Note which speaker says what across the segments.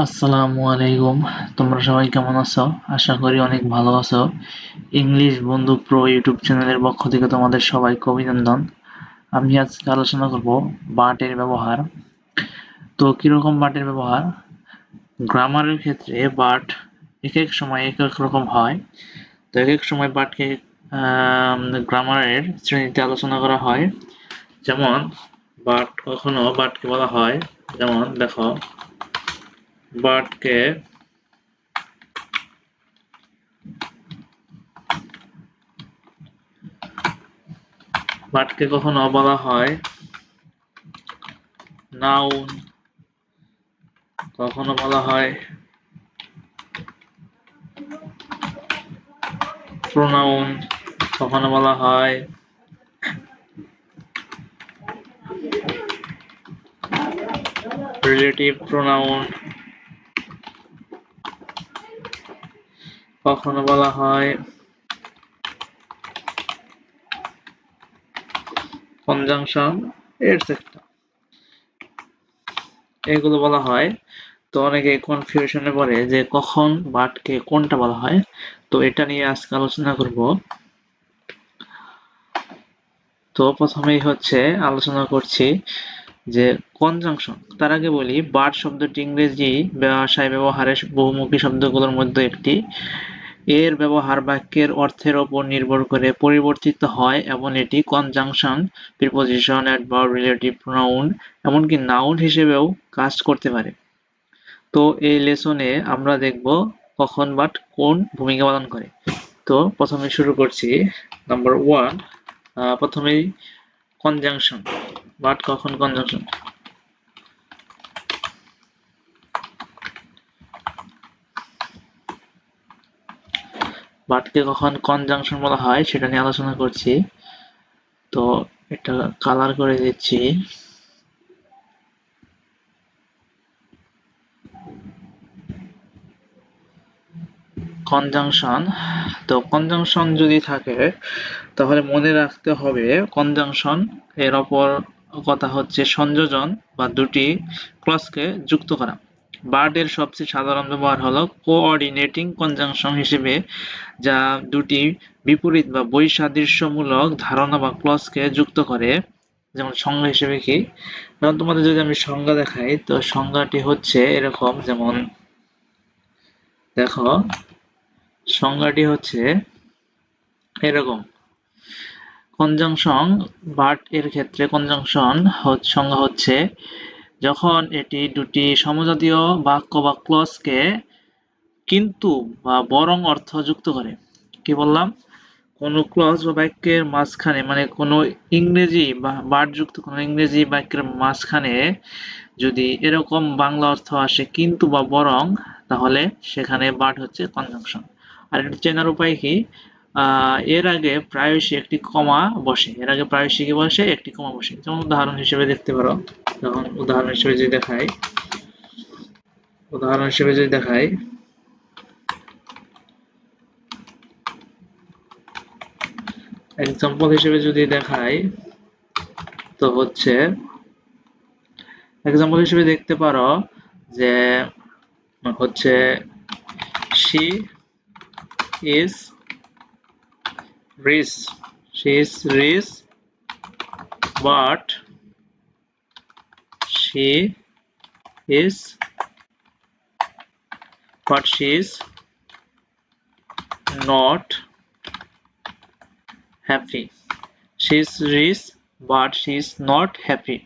Speaker 1: আসসালামু আলাইকুম। তোমরা সবাই কেমন আছো? আশা করি অনেক ভালো আছো। ইংলিশ বন্ধু প্রো ইউটিউব চ্যানেলের পক্ষ থেকে তোমাদের সবাইকে অভিনন্দন। আমি আজকে আলোচনা করব বাটের ব্যবহার। তো কীরকম বাটের ব্যবহার? গ্রামারের ক্ষেত্রে বাট এক এক সময় এক এক রকম হয়। তো এক এক সময় বাটকে গ্রামারের শ্রেণীতে আলোচনা করা হয়। যেমন বাট কখনো বাটকে বলা হয়, যেমন দেখো বাটকে বাটকে কখনো বলা হয় নাউন কখনো বলা হয় প্রোনাউন কখনো বলা হয় রিলেটিভ প্রোনাউন কখনো বলা হয় কনজাংশন এটসেট্রা এগুলো বলা হয়। তো অনেকে কনফিউশনে পড়ে যে কখন বাটকে কোনটা বলা হয়। তো এটা নিয়ে আজকে আলোচনা করব। তো প্রথমেই হচ্ছে আলোচনা করছি যে কনজাংশন তার আগে বলি বার্ড শব্দটি ইংরেজি ভাষায় ব্যবহারের বহুমুখী শব্দগুলোর মধ্যে একটি। এর ব্যবহার বাক্যের অর্থের ওপর নির্ভর করে পরিবর্তিত হয় এবং এটি conjunction, preposition, adverb, relative, pronoun এমনকি নাউন হিসেবেও কাজ করতে পারে। তো এই লেসনে আমরা দেখব কখন বাট কোন ভূমিকা পালন করে। তো প্রথমে শুরু করছি। নাম্বার ওয়ান প্রথমেই কনজাংশন বাট কখন কনজাংশন? বাটকে কখন কনজাংশন বলা হয় সেটা নিয়ে আলোচনা করছি। তো এটা কালার করে দিচ্ছি। কনজাংশন তো কনজাংশন যদি থাকে, তাহলে মনে রাখতে হবে কনজাংশন এর অপর কথা হচ্ছে সংযোজন বা দুটি ক্লসকে যুক্ত করা। বার্ডের সবচেয়ে সাধারণ ব্যবহার হলো কোঅর্ডিনেটিং কনজাংশন হিসেবে, যা দুটি বিপরীত বা বৈসাদৃশ্যমূলক ধারণা বা ক্লসকে যুক্ত করে, যেমন সংজ্ঞা হিসেবে কি? যেমন তোমাদের যদি আমি সংজ্ঞা দেখাই, তো সংজ্ঞাটি হচ্ছে এরকম, যেমন দেখো, সংজ্ঞাটি হচ্ছে এরকম। কনজাংশন বাট এর ক্ষেত্রে কনজাংশন সংজ্ঞা হচ্ছে যখন এটি দুটি সমজাতীয় বাক্য বা ক্লসকে কিন্তু বা বরং অর্থ যুক্ত করে। কি বললাম? কোনো ক্লজ বা বাক্যের মাঝখানে মানে কোনো ইংরেজি বা বার্ডযুক্ত কোনো ইংরেজি বাক্যের মাঝখানে যদি এরকম বাংলা অর্থ আসে কিন্তু বা বরং, তাহলে সেখানে বার্ড হচ্ছে কনজাংশন আর এটা চেনার উপায় কি? এর আগে প্রায়শই একটি কমা বসে। এর আগে প্রায়শই কি বসে? একটি কমা বসে। যেমন উদাহরণ হিসেবে দেখতে পারো। যেমন উদাহরণ হিসেবে যদি দেখাই, উদাহরণ হিসেবে যদি দেখাই এক্সাম্পল হিসেবে যদি দেখাই, তো হচ্ছে এক্সাম্পল হিসেবে দেখতে পারো যে, হচ্ছে, she is rich she is rich but she is but she is not happy she is rich but she is not happy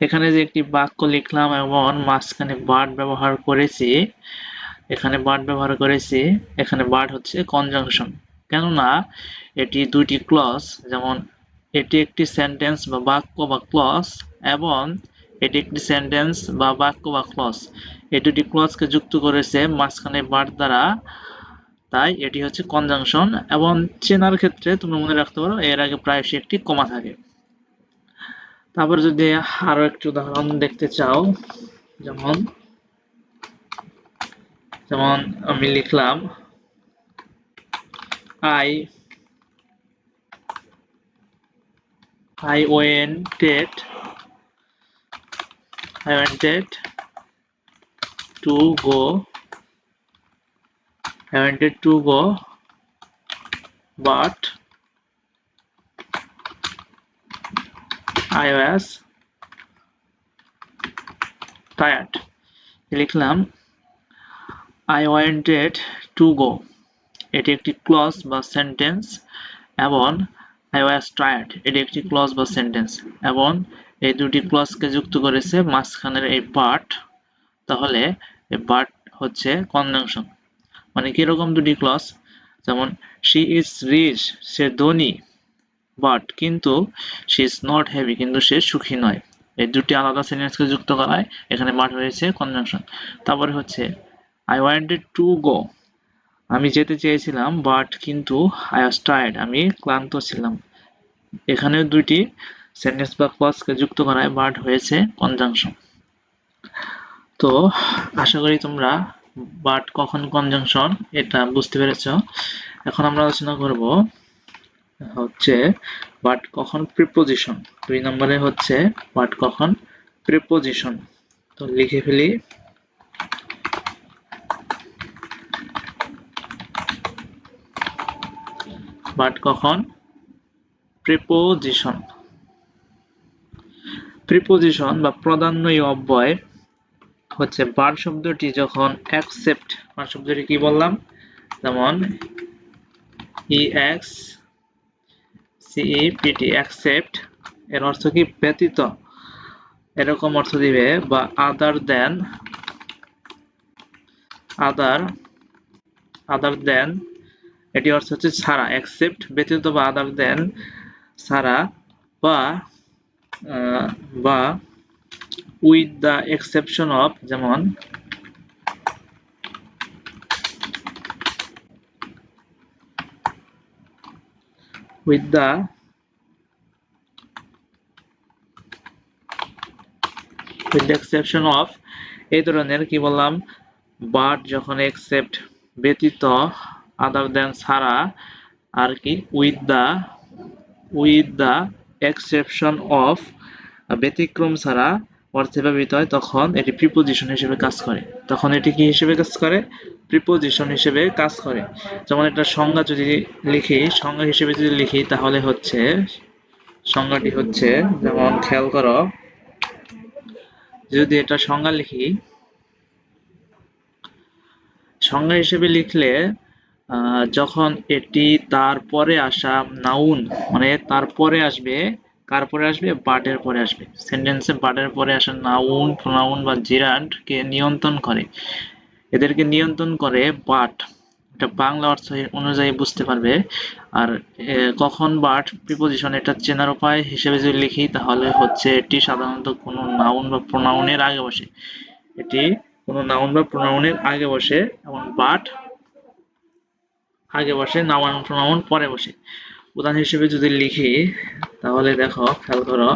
Speaker 1: এখানে যে একটি বাক্য লিখলাম এবং মাঝখানে বার্ড ব্যবহার করেছি এখানে বার্ড ব্যবহার করেছি এখানে বার্ড হচ্ছে কনজাংশন কেননা এটি দুইটি ক্লজ যেমন এটি একটি সেন্টেন্স বা বাক্য বা ক্লজ এবং এটি একটি সেন্টেন্স বা বাক্য বা ক্লজ এই দুটি ক্লজকে যুক্ত করেছে মাঝখানে বার্ড দ্বারা, তাই এটি হচ্ছে কনজাংশন এবং চেনার ক্ষেত্রে তুমি মনে রাখতে পারো এর আগে প্রায়শই একটি কমা থাকে। তারপর যদি আরও একটি উদাহরণ দেখতে চাও, যেমন যেমন আমি লিখলাম I I wanted I wanted to go I wanted to go but I was tired লিখলাম I wanted to go এটি একটি ক্লজ বা সেন্টেন্স এবং I was tired এটি একটি ক্লজ বা সেন্টেন্স এবং এই দুটি ক্লজকে যুক্ত করেছে মাঝখানের এই পার্ট তাহলে এই পার্ট হচ্ছে কনজাংশন মানে কীরকম দুটি ক্লজ যেমন শি ইজ রিচ সে ধনী বাট কিন্তু শি ইজ নট হ্যাপি কিন্তু সে সুখী নয়। এই দুটি আলাদা সেন্টেন্সকে যুক্ত করায়, এখানে বাট হয়েছে কনজাংশন তারপরে হচ্ছে আই ওয়ান্টেড টু গো আমি যেতে চেয়েছিলাম বাট কিন্তু আই ওয়াজ টায়ার্ড আমি ক্লান্ত ছিলাম। এখানে দুইটি সেন্টেন্স বা ক্লজকে যুক্ত করায় বাট হয়েছে কনজাংশন তো আশা করি তোমরা বাট কখন কনজাংশন এটা বুঝতে পেরেছ। এখন আমরা আলোচনা করব হচ্ছে বাট কখন প্রিপোজিশন দুই নম্বরে হচ্ছে বাট কখন প্রিপোজিশন তো লিখে ফেলি। বাট কখন? প্রিপোজিশন প্রিপোজিশন বা প্রাধান্যই অব্যয় হচ্ছে বার শব্দটি যখন অ্যাকসেপ্ট বার শব্দটি কি বললাম? যেমন ই এক্স সিইপিটি অ্যাকসেপ্ট এর অর্থ কি ব্যতীত? এরকম অর্থ দিবে বা আদার দেন আদার আদার দেন এটি অর্থ হচ্ছে ছাড়া অ্যাকসেপ্ট ব্যতীত বা আদার দেন ছাড়া বা বা উইথ দ্য এক্সেপশন অফ যেমন with the with the exception of, এই ধরনের কি বললাম বাট যখন এক্সেপ্ট ব্যতীত আদার দেন ছাড়া আর কি with the with the exception of ব্যতিক্রম ছাড়া অর্থে ব্যবহৃত হয়, তখন এটি প্রিপোজিশন হিসেবে কাজ করে। তখন এটি কি হিসেবে কাজ করে? প্রিপোজিশন হিসেবে কাজ করে। যেমন একটা সংজ্ঞা যদি লিখি, সংজ্ঞা হিসেবে যদি লিখি, তাহলে হচ্ছে, সংজ্ঞাটি হচ্ছে, যেমন খেয়াল করো, যদি এটা সংজ্ঞা লিখি, সংজ্ঞা হিসেবে লিখলে যখন এটি তারপরে আসা নাউন মানে তারপরে আসবে, কার পরে আসবে? বাটের পরে আসবে। সেন্টেন্সে বাটের পরে আসা নাউন, প্রোনাউন বা জিরান্টকে নিয়ন্ত্রণ করে। এদেরকে নিয়ন্ত্রণ করে বাট। এটা বাংলা অর্থ অনুযায়ী বুঝতে পারবে। আর কখন বাট প্রিপোজিশন, এটা চেনার উপায় হিসেবে যদি লিখি, তাহলে হচ্ছে এটি সাধারণত কোনো নাউন বা প্রোনাউনের আগে বসে। এটি কোনো নাউন বা প্রোনাউনের আগে বসে, এবং বাট আগে বসে নাউন প্রোনাউন পরে বসে। উদাহরণ হিসেবে যদি লিখি, তাহলে দেখো, খেয়াল করো।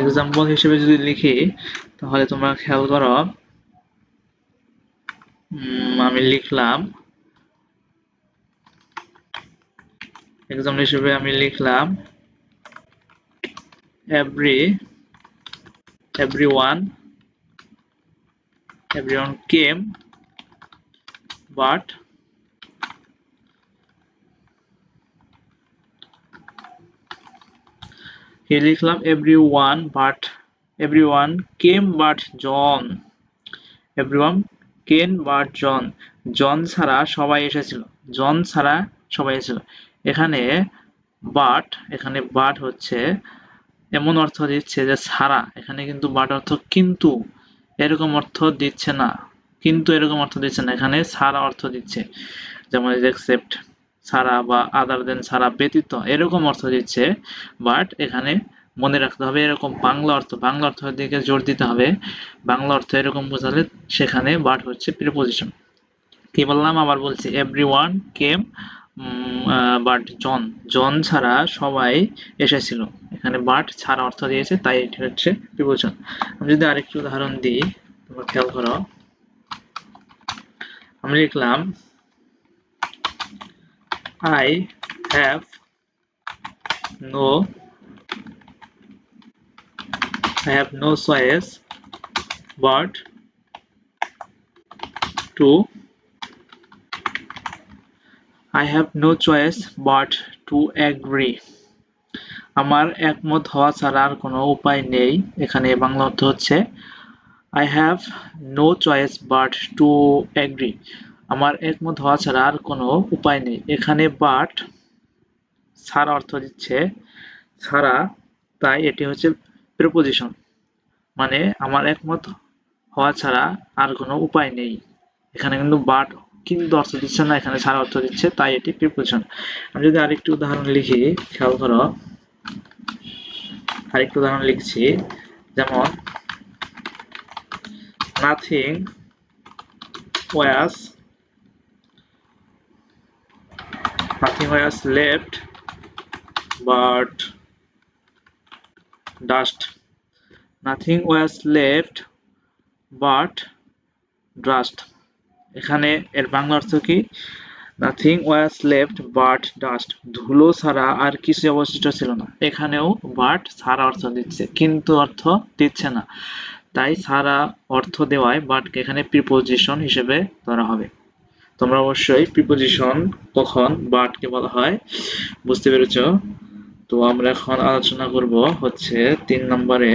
Speaker 1: এক্সাম্পল হিসেবে যদি লিখি, তাহলে তোমরা খেয়াল করো। আমি লিখলাম। এক্সাম্পল হিসেবে আমি লিখলাম। Every everyone everyone came but here লিখলাম everyone but everyone came but John everyone came but John জন ছাড়া সবাই এসেছিল জন ছাড়া সবাই এসেছিল এখানে বাট এখানে বাট হচ্ছে এমন অর্থ দিচ্ছে যে, ছাড়া, এখানে কিন্তু বাট অর্থ কিন্তু। এরকম অর্থ দিচ্ছে না। কিন্তু এরকম অর্থ দিচ্ছে না। এখানে ছাড়া অর্থ দিচ্ছে। যেমন এক্সেপ্ট ছাড়া বা আদার দেন ছাড়া ব্যতীত এরকম অর্থ দিচ্ছে। বাট এখানে মনে রাখতে হবে, এরকম বাংলা অর্থ, বাংলা অর্থের দিকে জোর দিতে হবে। বাংলা অর্থ এরকম বোঝালে সেখানে বাট হচ্ছে প্রিপোজিশন কি বললাম? আবার বলছি everyone came but John John ছাড়া সবাই এসেছিল। এখানে বাট ছাড়া অর্থ দিয়েছে, তাই এটি হচ্ছে প্রিপোজিশন আমি যদি আরেকটি উদাহরণ দিই, তোমরা খেয়াল করো। আমি লিখলাম I have no I have no choice but to I have no choice but to agree. আমার একমত হওয়া ছাড়া আর কোনো উপায় নেই। এখানে বাংলা অর্থ হচ্ছে I have no choice but to agree আমার একমত হওয়া ছাড়া আর কোনো উপায় নেই। এখানে বাট ছাড়া অর্থ দিচ্ছে, ছাড়া তাই এটি হচ্ছে প্রিপোজিশন মানে আমার একমত হওয়া ছাড়া আর কোনো উপায় নেই। এখানে কিন্তু বাট কিন্তু অর্থ দিচ্ছে না, এখানে ছাড়া অর্থ দিচ্ছে, তাই এটি প্রিপোজিশন আমি যদি আরেকটি উদাহরণ লিখি, খেয়াল করো। আরেকটি উদাহরণ লিখছি, যেমন nothing was nothing was left but dust nothing was left but dust. এখানে এর বাংলা অর্থ কি? Nothing was left but dust ধুলো ছাড়া আর কিছু অবশিষ্ট ছিল না। এখানেও বাট সারা অর্থ দিচ্ছে, কিন্তু অর্থ দিচ্ছে না। তাই সারা অর্থ দেওয়ায় বাটকে এখানে প্রিপোজিশন হিসেবে ধরা হবে। তোমরা অবশ্যই প্রিপোজিশন কখন বাটকে বলা হয় বুঝতে পেরেছ? তো আমরা এখন আলোচনা করব হচ্ছে তিন নম্বরে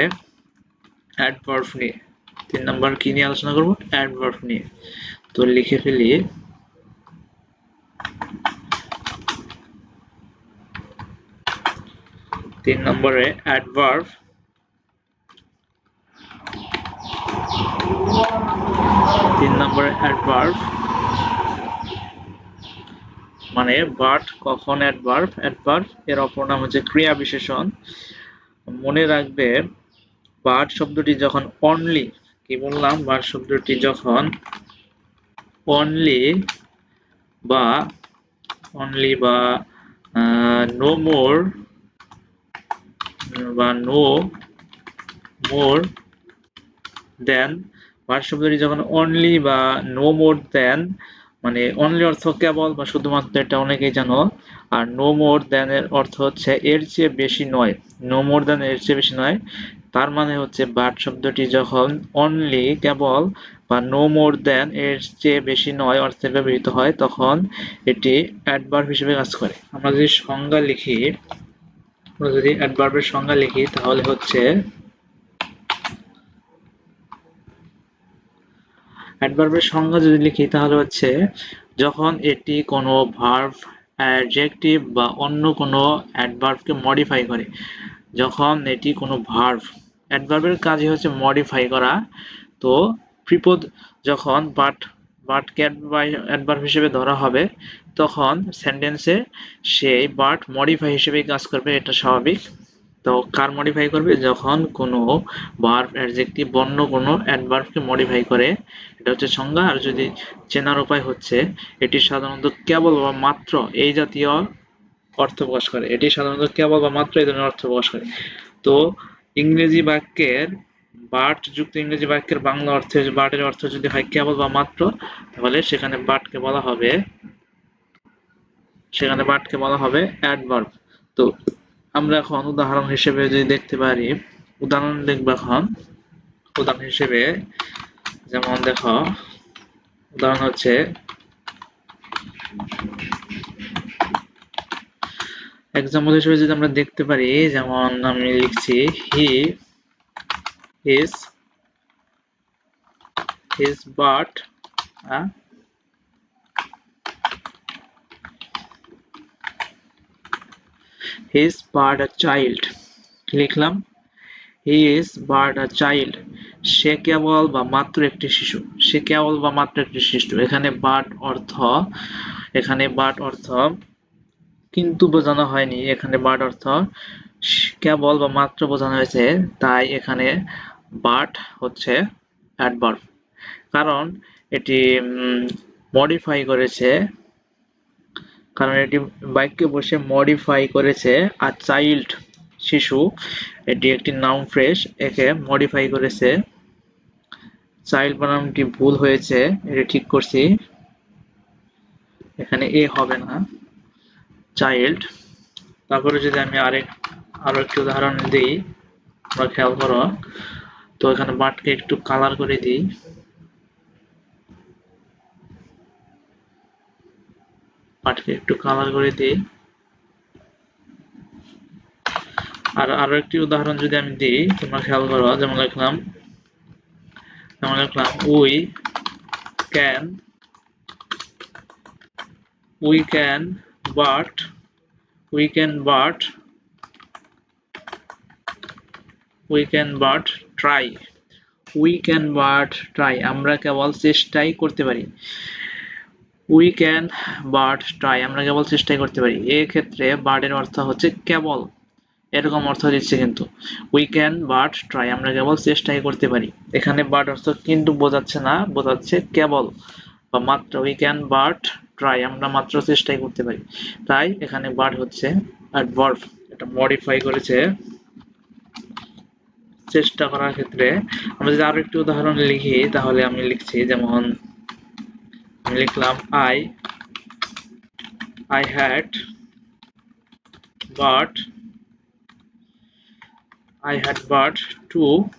Speaker 1: অ্যাডভার্ব নিয়ে। তিন নম্বর কি নিয়ে আলোচনা করব? অ্যাডভার্ব নিয়ে। তো লিখে ফেলি। তিন নম্বরে অ্যাডভার্ব তিন নম্বরে অ্যাডভার্ব মানে বাট কখন অ্যাডভার্ব অ্যাডভার্ব এর অপর নাম হচ্ছে ক্রিয়া বিশেষণ। মনে রাখবে বাট শব্দটি যখন অনলি কি বললাম? বাট শব্দটি যখন অনলি বা অনলি বা নো মোর বা নো মোর দেন ভার শব্দটি যখন অনলি বা নো মোর দেন মানে অনলি অর্থ কেবল বা শুধুমাত্র এটা অনেকেই জানো, আর নো মোর দেন এর অর্থ হচ্ছে এর চেয়ে বেশি নয় নো মোর দেন এর চেয়ে বেশি নয় তার মানে হচ্ছে বাট শব্দটি যখন অনলি কেবল বা নো মোর দেন এর চেয়ে বেশি নয় অর্থে ব্যবহৃত হয়, তখন এটি অ্যাডভার্ব হিসেবে কাজ করে। আমরা যদি সংজ্ঞা লিখি, আমরা যদি অ্যাডভার্বের সংজ্ঞা লিখি, তাহলে হচ্ছে অ্যাডভার্বের সংজ্ঞা যদি লিখি, তাহলে হচ্ছে যখন এটি কোনো ভার্ব অ্যাডজেক্টিভ বা অন্য কোনো অ্যাডভার্বকে মডিফাই করে, যখন এটি কোনো ভার্ব অ্যাডভার্বের কাজই হচ্ছে মডিফাই করা। তো প্রিপোজ যখন বাট বাট ক্যাট অ্যাডভার্ব হিসেবে ধরা হবে, তখন সেন্টেন্সে সেই বাট মডিফাই হিসেবে কাজ করবে, এটা স্বাভাবিক। তো কার মডিফাই করবে? যখন কোনো ভার্ব অ্যাডজেক্টিভ বন্য কোনো অ্যাডভার্বকে মডিফাই করে, এটা হচ্ছে সংজ্ঞা। আর যদি চেনার উপায় হচ্ছে, এটি সাধারণত কেবল বা মাত্র এই জাতীয় অর্থ প্রকাশ করে। এটি সাধারণত কেবল বা মাত্র এই ধরনের অর্থ প্রকাশ করে। তো ইংরেজি বাক্যের বাট যুক্ত ইংরেজি বাক্যের বাংলা অর্থে, বাটের অর্থ যদি হয় কেবল বা মাত্র, তাহলে সেখানে বাটকে বলা হবে, সেখানে বাটকে বলা হবে অ্যাডভার্ব তো আমরা এখন উদাহরণ হিসেবে যদি দেখতে পারি, উদাহরণ দেখব এখন। উদাহরণ হিসেবে যেমন দেখো, উদাহরণ হচ্ছে এক্সাম্পল হিসেবে যদি আমরা দেখতে পারি, যেমন আমি লিখছি he is his but his but a child লিখলাম he is but a child সে কেবল বা মাত্র একটি শিশু। সে কেবল বা মাত্র একটি শিশু। এখানে বাট অর্থ, এখানে বাট অর্থ কিন্তু বোঝানো হয়নি এখানে বাট অর্থ। কেবল বা মাত্র বোঝানো হয়েছে, তাই এখানে বাট হচ্ছে অ্যাডভার্ব কারণ এটি মডিফাই করেছে। কারণ এটি বাক্যে বসে মডিফাই করেছে আর চাইল্ড শিশু। এটি একটি নাউন ফ্রেশ একে মডিফাই করেছে। চাইল্ড বানানটি ভুল হয়েছে, এটি ঠিক করছি। এখানে এ হবে না। চাইল্ড তারপরে যদি আমি আরেক, আরও একটি উদাহরণ দিই, তোমরা খেয়াল করো। তো এখানে বাটকে একটু কালার করে দিই। বাটকে একটু কালার করে দিই। আর আরও একটি উদাহরণ যদি আমি দিই, তোমরা খেয়াল করো, যেমন লিখলাম যেমন লিখলাম we can we can but we can but we can but try we can but try আমরা কেবল চেষ্টাই করতে পারি। উই ক্যান বাট ট্রাই আমরা কেবল চেষ্টাই করতে পারি। এক্ষেত্রে বার্ডের অর্থ হচ্ছে কেবল। এরকম অর্থ দিচ্ছে কিন্তু। উই ক্যান বাট ট্রাই আমরা কেবল চেষ্টাই করতে পারি। এখানে বাট অর্থ কিন্তু বোঝাচ্ছে না, বোঝাচ্ছে কেবল। বা মাত্র উই ক্যান বাট ট্রাই আমরা মাত্র চেষ্টাই করতে পারি। তাই এখানে বাট হচ্ছে অ্যাডভার্ব এটা মডিফাই করেছে। চেষ্টা করার ক্ষেত্রে আমরা যদি আরও একটি উদাহরণ লিখি, তাহলে আমি লিখছি যেমন, আমি লিখলাম I I had but I had but two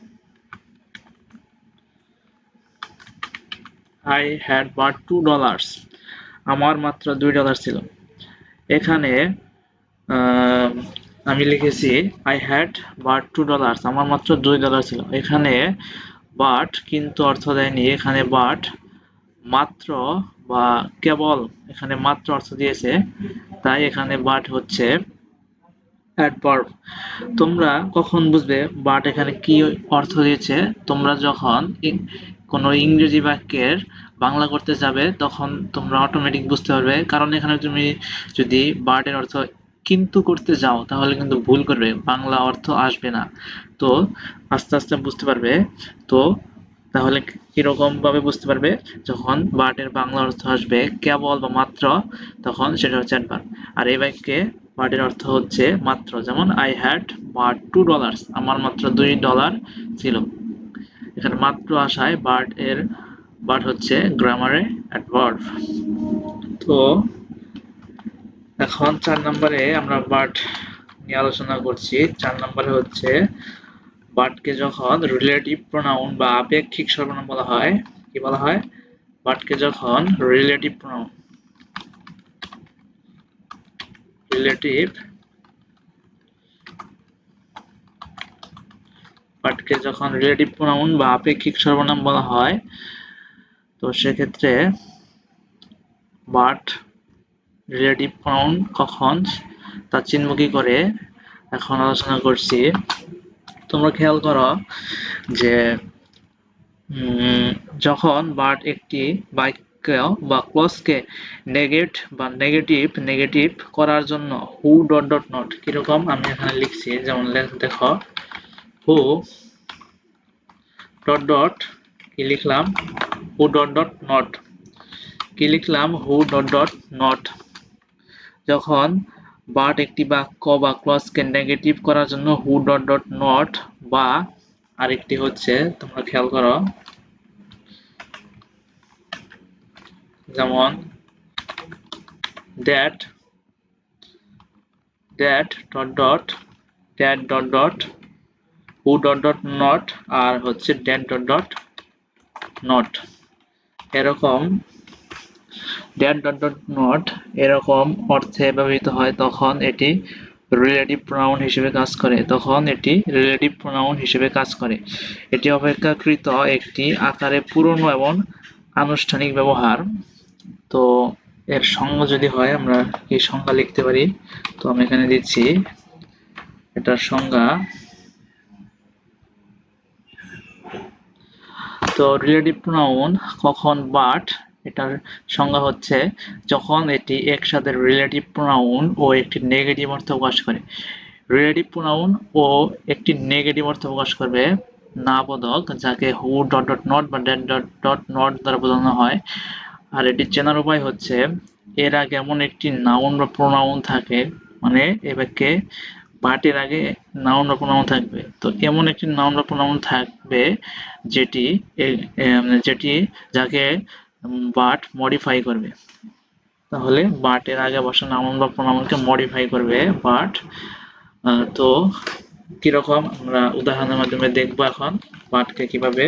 Speaker 1: I had but two dollars আমার মাত্র দুই ডলার ছিল। এখানে আমি লিখেছি I had but two dollars আমার মাত্র দুই ডলার ছিল। এখানে বাট কিন্তু অর্থ দেয়নি। এখানে বাট মাত্র বা কেবল এখানে মাত্র অর্থ দিয়েছে। তাই এখানে বাট হচ্ছে অ্যাডভার্ব তোমরা কখন বুঝবে বাট এখানে কি অর্থ দিয়েছে? তোমরা যখন কোনো ইংরেজি বাক্যের বাংলা করতে যাবে, তখন তোমরা অটোমেটিক বুঝতে পারবে। কারণ এখানে তুমি যদি বার্ডের অর্থ কিন্তু করতে যাও, তাহলে কিন্তু ভুল করবে, বাংলা অর্থ আসবে না। তো আস্তে আস্তে বুঝতে পারবে। তো তাহলে কীরকম ভাবে বুঝতে পারবে? যখন বার্ডের বাংলা অর্থ আসবে, কেবল বা মাত্র, তখন সেটা হচ্ছে অ্যাডভার্ব আর এই বাক্যে বার্ডের অর্থ হচ্ছে মাত্র। যেমন I had but two dollars আমার মাত্র দুই ডলার ছিল। এখানে মাত্র আসায় বার্ড এর বার্ড হচ্ছে গ্রামারে অ্যাডভার্ব তো এখন চার নম্বরে আমরা বার্ড নিয়ে আলোচনা করছি। চার নম্বরে হচ্ছে বার্ডকে যখন রিলেটিভ প্রোনাউন বা আপেক্ষিক সর্বনাম বলা হয়, কি বলা হয়? বার্ডকে যখন রিলেটিভ প্রোনাউন রিলেটিভ বাটকে যখন রিলেটিভ প্রোনাউন বা আপেক্ষিক সর্বনাম বলা হয় তো সেক্ষেত্রে বাট রিলেটিভ প্রোনাউন কখন? তা চিহ্নমুখী করে এখন আলোচনা করছি। তোমরা খেয়াল করো যে যখন বাট একটি বাক্য বা ক্লজকে নেগেট বা নেগেটিভ নেগেটিভ করার জন্য হু ডট ডট নট কীরকম আমি এখানে লিখছি, যেমন দেখো, হু ডট ডট কি লিখলাম? হু ডট ডট নট কি লিখলাম? হু ডট ডট নট যখন বাট একটি বাক্য বা ক্লজকে নেগেটিভ করার জন্য হু ডট ডট নট বা আরেকটি হচ্ছে, তোমরা খেয়াল করো, যেমন that that dot dot that dot dot who dot dot not আর হচ্ছে ড্যাট ডট ডট নট এরকম ড্যাট ডট ডট নট এরকম অর্থে ব্যবহৃত হয়, তখন এটি রিলেটিভ প্রোনাউন হিসেবে কাজ করে, তখন এটি রিলেটিভ প্রোনাউন হিসেবে কাজ করে। এটি অপেক্ষাকৃত একটি আকারে পুরনো এবং আনুষ্ঠানিক ব্যবহার। তো এর সংজ্ঞা যদি হয়, আমরা কি সংজ্ঞা লিখতে পারি। তো আমি এখানে দিচ্ছি, এটার সংজ্ঞা তো রিলেটিভ প্রোনাউন কখন বাট এটার সংজ্ঞা হচ্ছে যখন এটি একসাথে রিলেটিভ প্রোনাউন ও একটি নেগেটিভ অর্থ প্রকাশ করে। রিলেটিভ প্রোনাউন ও একটি নেগেটিভ অর্থ প্রকাশ করবে না বোধক যাকে হু ডট ডট নট বা ডেট ডট ডট নট দ্বারা বোঝানো হয়। আর এটি চেনার উপায় হচ্ছে, এর এমন একটি নাউন বা প্রোনাউন থাকে মানে এ বাক্যে বাটের আগে নাউন বা থাকবে। তো এমন একটি নাউন বা থাকবে যেটি যেটি যাকে বাট মডিফাই করবে। তাহলে বাটের আগে বসা নাউন বা মডিফাই করবে বাট তো কীরকম আমরা উদাহরণের মাধ্যমে দেখব এখন বাটকে কীভাবে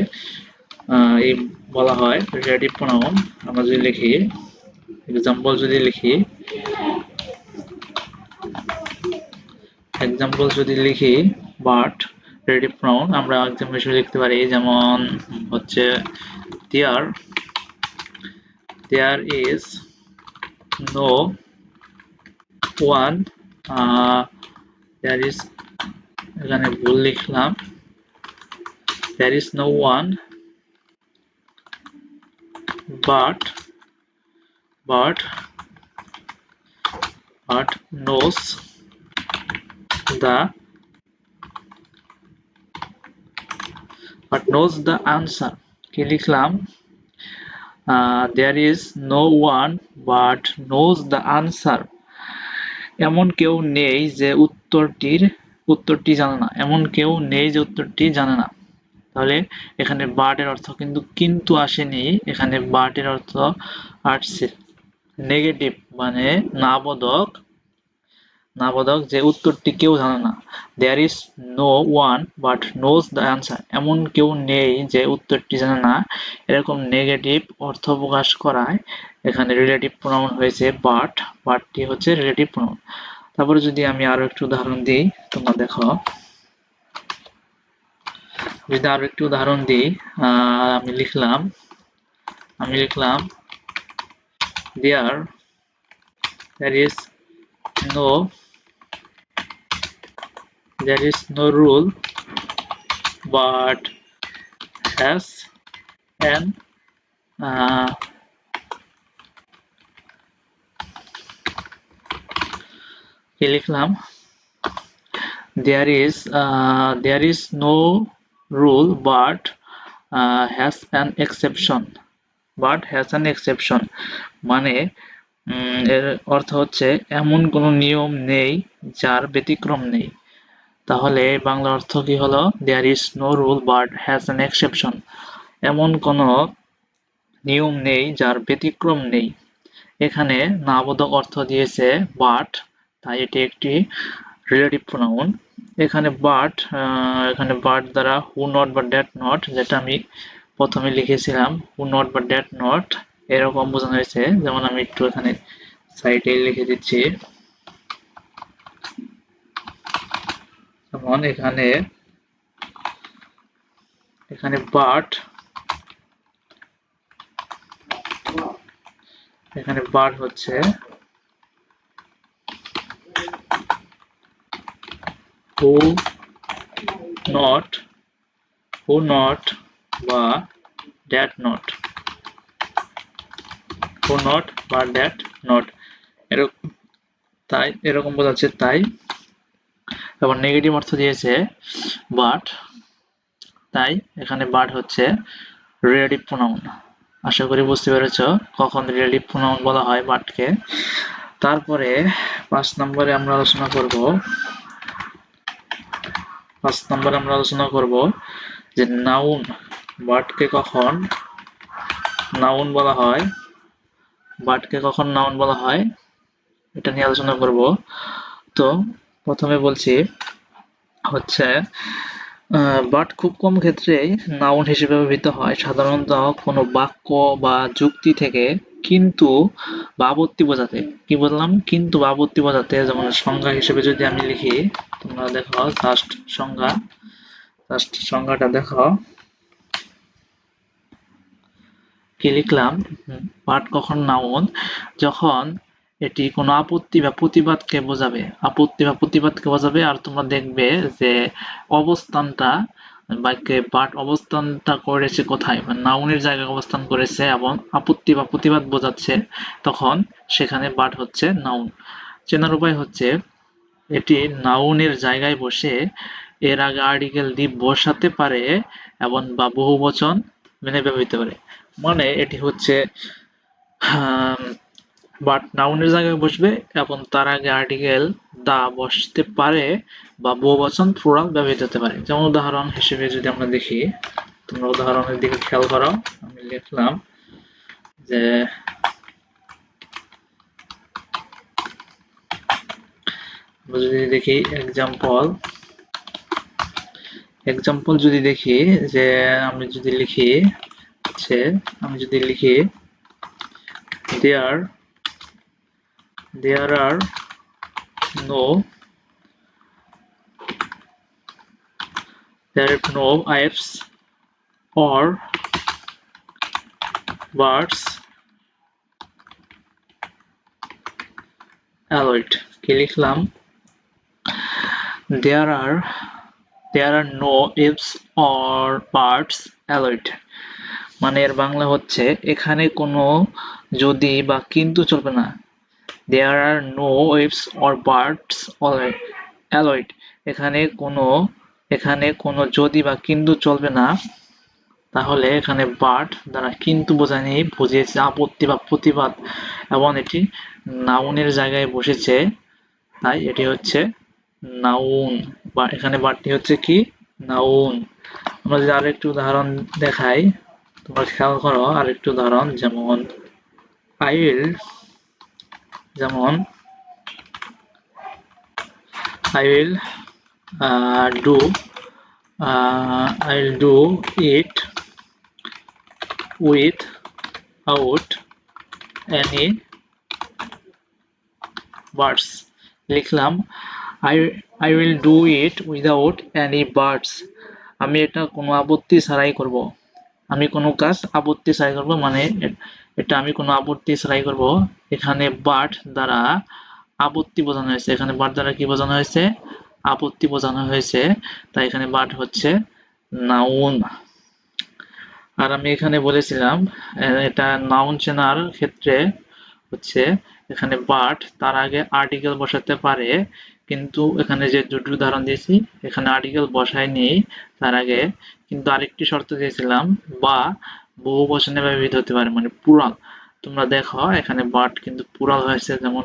Speaker 1: এই বলা হয় রেডি প্রোনাউন আমরা যদি লিখি এক্সাম্পল যদি লিখি এক্সাম্পল যদি লিখি বাট রেডি প্রোনাউন আমরা এক্সাম্পল হিসেবে লিখতে পারি, যেমন হচ্ছে there there is no one there is এখানে ভুল লিখলাম there is no one but but but knows the but knows the answer. কি লিখলাম there is no one but knows the answer. এমন কেউ নেই যে উত্তরটির, উত্তরটি জানে না। এমন কেউ নেই যে উত্তরটি জানে না। তাহলে এখানে বাট এর অর্থ কিন্তু কিন্তু আসেনি। এখানে বাট এর অর্থ আসছে। নেগেটিভ মানে নাবোধক নাবোধক যে উত্তরটি কেউ জানে না। There is no one but knows the answer এমন কেউ নেই যে উত্তরটি জানে না। এরকম নেগেটিভ অর্থ প্রকাশ করায়। এখানে রিলেটিভ প্রোনাউন হয়েছে বাট বাটটি হচ্ছে রিলেটিভ প্রোনাউন তারপরে যদি আমি আরও একটু উদাহরণ দিই, তোমরা দেখো। যদি আরও একটু উদাহরণ দিই আমি লিখলাম। আমি লিখলাম দেয়ার there is no there is no rule but has an uh, লিখলাম there is uh, there is no rule but uh, has an exception but has an exception মানে এর অর্থ হচ্ছে এমন কোনো নিয়ম নেই যার ব্যতিক্রম নেই তাহলে বাংলা অর্থ কি হলো? There is no rule but has an exception এমন কোনো নিয়ম নেই যার ব্যতিক্রম নেই। এখানে নাবোধক অর্থ দিয়েছে বাট তাই এটি একটি রিলেটিভ প্রোনাউন এখানে বাট এখানে বাট দ্বারা হু নট বা ড্যাট নট যেটা আমি প্রথমে লিখেছিলাম হু নট বা ড্যাট নট এরকম বোঝানো হয়েছে। যেমন আমি একটু এখানে সাইডে লিখে দিচ্ছি। যেমন এখানে এখানে বাট এখানে বার হচ্ছে। হু নট হু নট বা ড্যাট নট। হু নট বা ড্যাট নট। এরকম, তাই, এরকম বোঝাচ্ছে তাই। এবং নেগেটিভ অর্থ দিয়েছে বাট তাই এখানে বাট হচ্ছে রিলেটিভ প্রোনাউন আশা করি বুঝতে পেরেছ কখন রিলেটিভ প্রোনাউন বলা হয় বাটকে তারপরে পাঁচ নম্বরে আমরা আলোচনা করব, পাঁচ নম্বরে আমরা আলোচনা করব যে নাউন বাটকে কখন নাউন বলা হয় বাটকে কখন নাউন বলা হয়, এটা নিয়ে আলোচনা করব। তো প্রথমে বলছি হচ্ছে বাট খুব কম ক্ষেত্রেই নাউন হিসেবে ব্যবহৃত হয়। সাধারণত কোনো বাক্য বা যুক্তি থেকে কিন্তু বা আপত্তি বোঝাতে। কি বললাম? কিন্তু বা আপত্তি বোঝাতে, যেমন সংজ্ঞা হিসেবে যদি আমি লিখি, তোমরা দেখো জাস্ট সংজ্ঞা জাস্ট সংজ্ঞাটা দেখো। কি লিখলাম? পাঠ কখন নাউন যখন এটি কোনো আপত্তি বা প্রতিবাদকে বোঝাবে। আপত্তি বা প্রতিবাদকে বোঝাবে আর তোমরা দেখবে যে অবস্থানটা বাক্যে পাঠ অবস্থানটা করেছে কোথায় নাউনের জায়গায় অবস্থান করেছে এবং আপত্তি বা প্রতিবাদ বোঝাচ্ছে, তখন সেখানে পাঠ হচ্ছে নাউন। চেনার উপায় হচ্ছে এটি নাউনের জায়গায় বসে এর আগে আর্টিকেল দিয়ে বসাতে পারে এবং বা বহু বচন মেনে ব্যবহৃত পারে মানে এটি হচ্ছে বাট নাউনের জায়গায় বসবে এবং তার আগে আর্টিকেল দা বসতে পারে বা বহুবচন ফোরাল ব্যবহৃত হতে পারে। যেমন উদাহরণ হিসেবে যদি আমরা দেখি, তোমরা উদাহরণের দিকে খেয়াল করো, আমি লিখলাম যে যদি দেখি এক্সাম্পল এক্সাম্পল যদি দেখি যে আমি যদি লিখি আমি যদি লিখি দেয়ার there are no there are no ifs or birds alert কি লিখলাম there are there are no ifs or birds alert মানে এর বাংলা হচ্ছে এখানে কোনো যদি বা কিন্তু চলবে না there are no ifs or buts alloyed. এখানে কোনো এখানে কোনো যদি বা কিন্তু চলবে না, তাহলে এখানে বাট দ্বারা কিন্তু বোঝায়নি বুঝিয়েছে আপত্তি বা প্রতিবাদ। এবং এটি নাউনের জায়গায় বসেছে, তাই এটি হচ্ছে নাউন। বা এখানে বাটটি হচ্ছে কি? নাউন। আমরা যদি আরেকটু উদাহরণ দেখাই, তোমরা খেয়াল করো, আরেকটু উদাহরণ, যেমন আই উইল যেমন will uh, do uh, I will do it without any birds লিখলাম I I will do it without any birds আমি এটা কোনো আপত্তি ছাড়াই করব আমি কোনো কাজ আপত্তি ছাড়াই করব মানে এটা আমি কোনো আপত্তি ছাড়াই করব। এখানে বাট দ্বারা আপত্তি বোঝানো হয়েছে। এখানে বাট দ্বারা কি বোঝানো হয়েছে? আপত্তি বোঝানো হয়েছে। তাই এখানে বাট হচ্ছে নাউন আর আমি এখানে বলেছিলাম এটা নাউন চেনার ক্ষেত্রে হচ্ছে এখানে বাট তার আগে আর্টিকেল বসাতে পারে। কিন্তু এখানে যে দুটি উদাহরণ দিয়েছি, এখানে আর্টিকেল বসায় নেই তার আগে কিন্তু আরেকটি শর্ত দিয়েছিলাম, বা বহু বচনে ব্যবহৃত হতে পারে মানে পুরাল তোমরা দেখো, এখানে বাট কিন্তু পুরাল হয়েছে, যেমন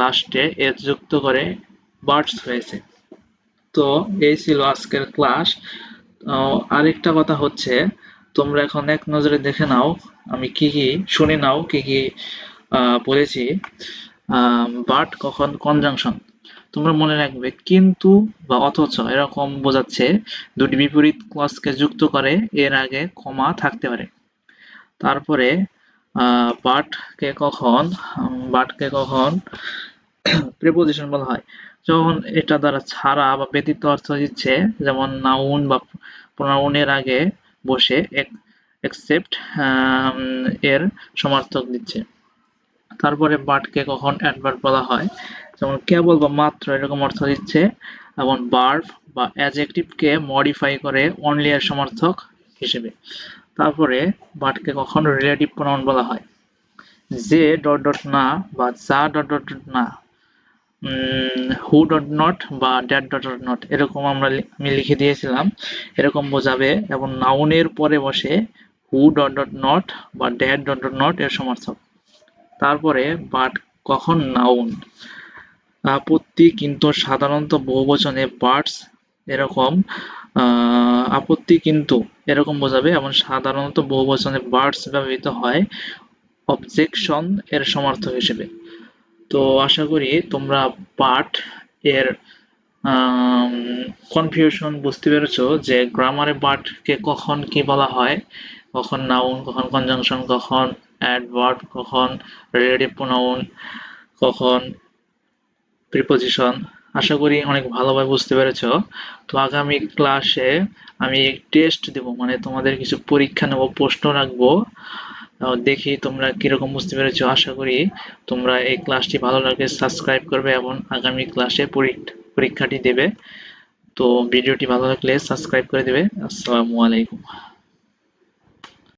Speaker 1: লাস্টে এর যুক্ত করে বার্ডস হয়েছে। তো এই ছিল আজকের ক্লাস আরেকটা কথা হচ্ছে, তোমরা এখন এক নজরে দেখে নাও, আমি কি কি শুনে নাও, কি কি বলেছি। বাট কখন কনজাংশন তোমরা মনে রাখবে, কিন্তু বা অথচ এরকম বোঝাচ্ছে, দুটি বিপরীত ক্লসকে যুক্ত করে, এর আগে কমা থাকতে পারে। তারপরে বাটকে কখন বাটকে কখন প্রিপোজিশন বলা হয়। যখন এটা দ্বারা ছাড়া বা ব্যতীত অর্থ দিচ্ছে, যেমন নাউন বা প্রোনাউনের আগে বসে এক্সেপ্ট এর সমার্থক দিচ্ছে। তারপরে বাটকে কখন অ্যাডভার্ব বলা হয় যেমন কেবল বা মাত্র এরকম অর্থ দিচ্ছে। এবং বার্ব বা অ্যাজেক্টিভকে মডিফাই করে অনলি এর সমর্থক হিসেবে। তারপরে বাটকে কখন রিলেটিভ প্রোনাউন বলা হয়। যে ডট ডট না বা যা ডট ডট না হু ডট নট বা ড্যাট ডট ডট নট এরকম আমরা আমি লিখে দিয়েছিলাম। এরকম বোঝাবে এবং নাউনের পরে বসে হু ডট ডট নট বা ড্যাট ডট ডট নট এর সমর্থক। তারপরে বাট কখন নাউন আপত্তি কিন্তু সাধারণত বহুবচনে বার্ডস এরকম আপত্তি কিন্তু এরকম বোঝাবে এবং সাধারণত বহুবচনে বার্ডস ব্যবহৃত হয় অবজেকশন এর সমর্থক হিসেবে। তো আশা করি তোমরা পার্ট এর কনফিউশন বুঝতে পেরেছ যে গ্রামারে বাটকে কখন কি বলা হয়, কখন নাউন কখন কনজাংশন কখন অ্যাডভার্ব কখন রিলেটিভ প্রোনাউন কখন প্রিপোজিশন আশা করি অনেক ভালোভাবে বুঝতে পেরেছ। তো আগামী ক্লাসে আমি টেস্ট দেব মানে তোমাদের কিছু পরীক্ষা নেব, প্রশ্ন রাখব। দেখি তোমরা কীরকম বুঝতে পেরেছ। আশা করি তোমরা এই ক্লাসটি ভালো লাগে সাবস্ক্রাইব করবে এবং আগামী ক্লাসে পরীক্ষাটি দেবে। তো ভিডিওটি ভালো লাগলে সাবস্ক্রাইব করে দেবে। আসসালামু আলাইকুম।